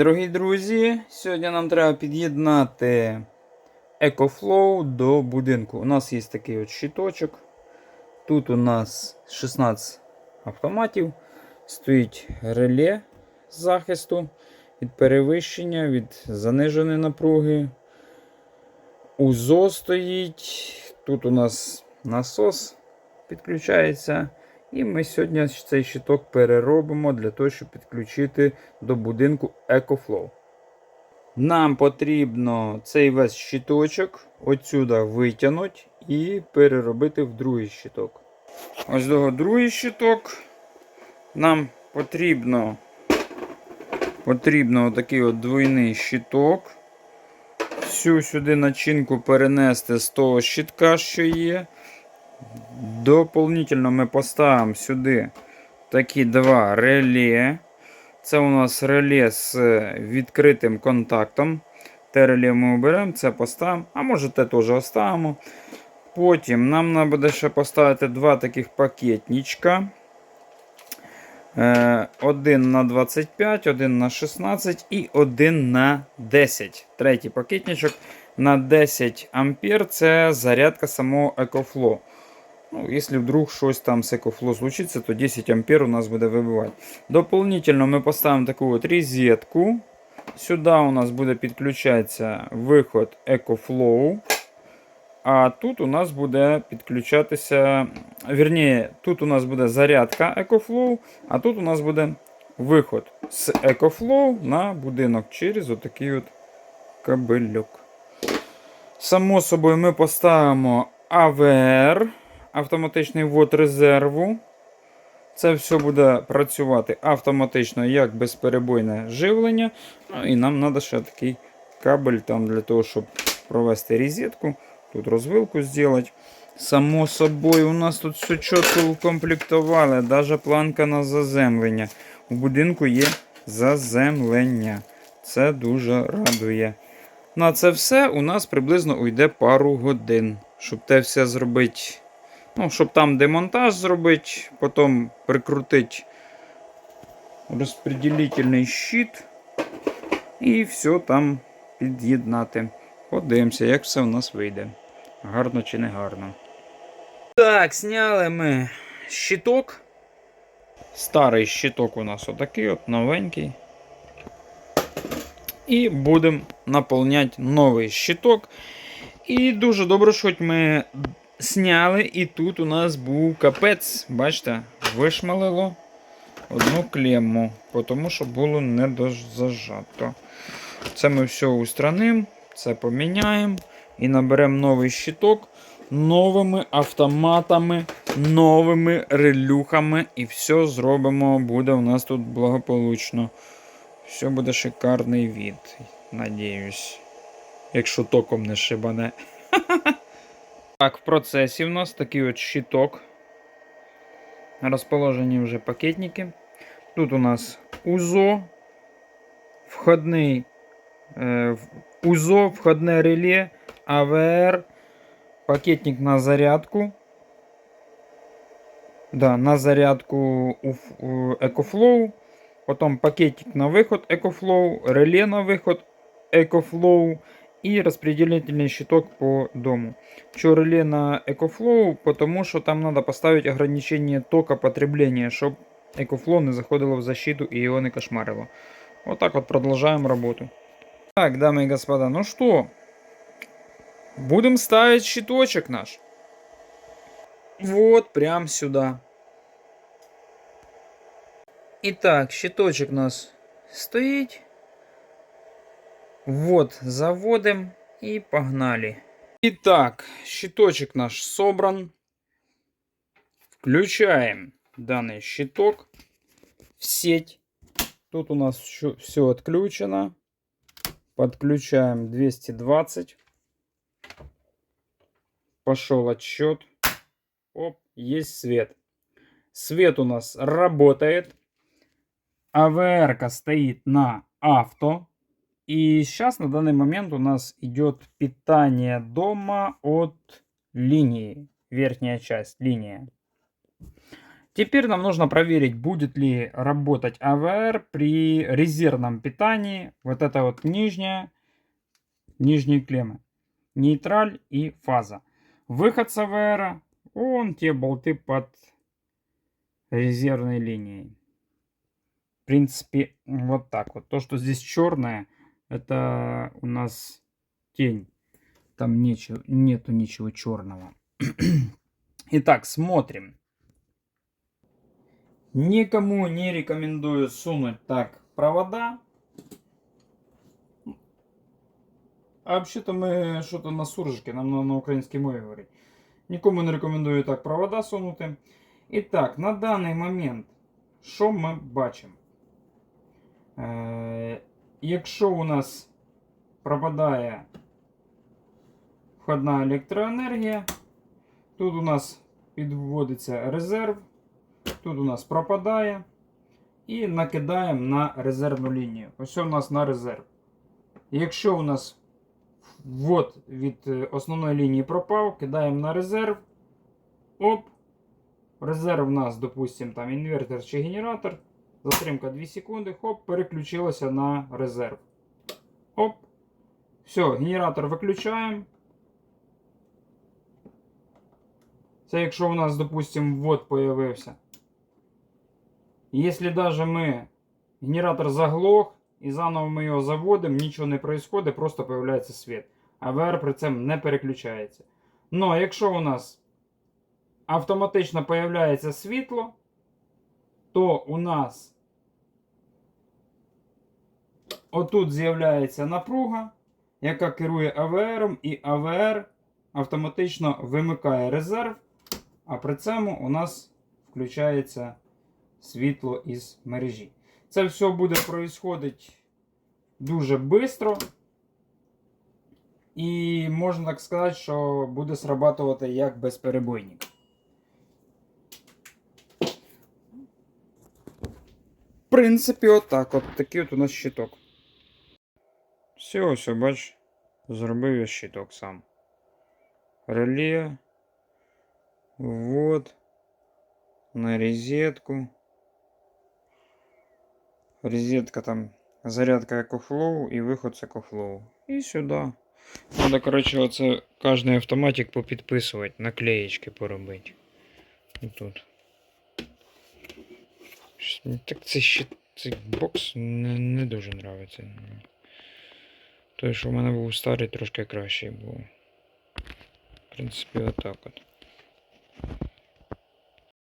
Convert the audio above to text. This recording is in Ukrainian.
дорогі друзі, сьогодні нам треба під'єднати EcoFlow до будинку. У нас є такий от щиточок. Тут у нас 16 автоматів. Стоїть реле захисту від перевищення, від заниженої напруги. УЗО стоїть. Тут у нас насос підключається. І ми сьогодні цей щиток переробимо для того, щоб підключити до будинку EcoFlow. Нам потрібно цей весь щиточок отсюда витягнути і переробити в другий щиток. Ось до другий щиток. Нам потрібно потрібно отакий от двойний щиток. Всю сюди начинку перенести з того щитка, що є. Дополнительно ми поставимо сюди такі два реле. Це у нас реле з відкритим контактом. Те реле ми оберемо, це поставимо, а може те теж оставимо. Потім нам треба буде ще поставити два таких пакетничка. Е, Один на 25, один на 16 і один на 10. Третій пакетничок на 10 ампер це зарядка самого EcoFlow. Ну, Якщо вдруг щось там з EcoFlow случиться, то 10 ампер у нас буде вибивати. Дополнительно ми поставимо таку от розетку. Сюди у нас буде підключатися виход EcoFlow. А тут у нас буде підключатися. Вірніше, тут у нас буде зарядка EcoFlow, а тут у нас буде виход з EcoFlow на будинок через отакий от кабельок. Само собою, ми поставимо AVR, автоматичний ввод резерву. Це все буде працювати автоматично як безперебойне живлення. Ну, і нам треба ще такий кабель там для того, щоб провести розетку. Тут розвилку зробити. Само собою, у нас тут все чітко укомплектували, навіть планка на заземлення. У будинку є заземлення. Це дуже радує. На це все у нас приблизно уйде пару годин, щоб те все зробити. Ну, щоб там демонтаж зробити, потім прикрутити розподілительний щит і все там під'єднати. Подивимося, як все у нас вийде. Гарно чи не гарно. Так, зняли ми щиток. Старий щиток у нас отакий от новенький. І будемо наповняти новий щиток. І дуже добре, що ми сняли, і тут у нас був капець. Бачите, вишмалило одну клемму, тому що було не зажато. Це ми все устранимо, це поміняємо і наберемо новий щиток новими автоматами, новими релюхами. І все зробимо, буде у нас тут благополучно. Все буде шикарний від. Надіюсь. Якщо током не шибане. Так, в процесі в нас такий от щиток. Розположені вже пакетники. Тут у нас УЗО, входний е, УЗО, входне реле, АВР, пакетник на зарядку. Да, на зарядку у, у EcoFlow. Потім пакетик на виход EcoFlow, реле на виход EcoFlow и распределительный щиток по дому. Что реле на EcoFlow? Потому что там надо поставить ограничение тока потребления, чтобы EcoFlow не заходило в защиту и его не кошмарило. Вот так вот продолжаем работу. Так, дамы и господа, ну что, будем ставить щиточек наш. Вот, прям сюда. Итак, щиточек у нас стоит. Вот, заводим и погнали. Итак, щиточек наш собран. Включаем данный щиток в сеть. Тут у нас все отключено. Подключаем 220. Пошел отсчет. Оп, есть свет. Свет у нас работает. АВР стоит на авто. И сейчас на данный момент у нас идет питание дома от линии. Верхняя часть линия. Теперь нам нужно проверить, будет ли работать АВР при резервном питании. Вот это вот нижняя, нижние клеммы. Нейтраль и фаза. Выход с АВР, он те болты под резервной линией. В принципе, вот так вот. То, что здесь черное, это у нас тень. Там нечего, нету ничего черного. Итак, смотрим. Никому не рекомендую сунуть так провода. А вообще-то мы что-то на суржике, нам на, на українській мові говорить. Нікому не рекомендую так провода сунути. І так, на даний момент, що ми бачимо? Е, якщо у нас пропадає входна електроенергія, тут у нас підводиться резерв, тут у нас пропадає. І накидаємо на резервну лінію. Ось у нас на резерв. Якщо у нас ввод від е, основної лінії пропав, кидаємо на резерв. Оп. Резерв у нас, допустим, там інвертор чи генератор. Затримка 2 секунди. Хоп, переключилося на резерв. Оп. Все, генератор виключаємо. Це якщо у нас, допустим, ввод появився. Если даже мы генератор заглох і заново ми його заводимо, нічого не происходит, просто появляється світ. АВР при цьому не переключається. Но якщо у нас автоматично появляється світло, то у нас отут з'являється напруга, яка керує АВР, і АВР автоматично вимикає резерв, а при цьому у нас включається світло із мережі. Це все буде происходить дуже швидко. І можна так сказати, що буде срабатувати як безперебойник. Принципі, отак. От такий от у нас щиток. Все, ось, бач, зробив я щиток сам. Реле. Вот. На розетку. Розетка там, зарядка EcoFlow і виход з EcoFlow. І сюди. Надо, коротше, оце кожний автоматик попідписувати, наклеєчки поробити. І тут. Так це ще цей бокс не, не дуже нравиться. Той, що в мене був старий, трошки кращий був. В принципі, отак от.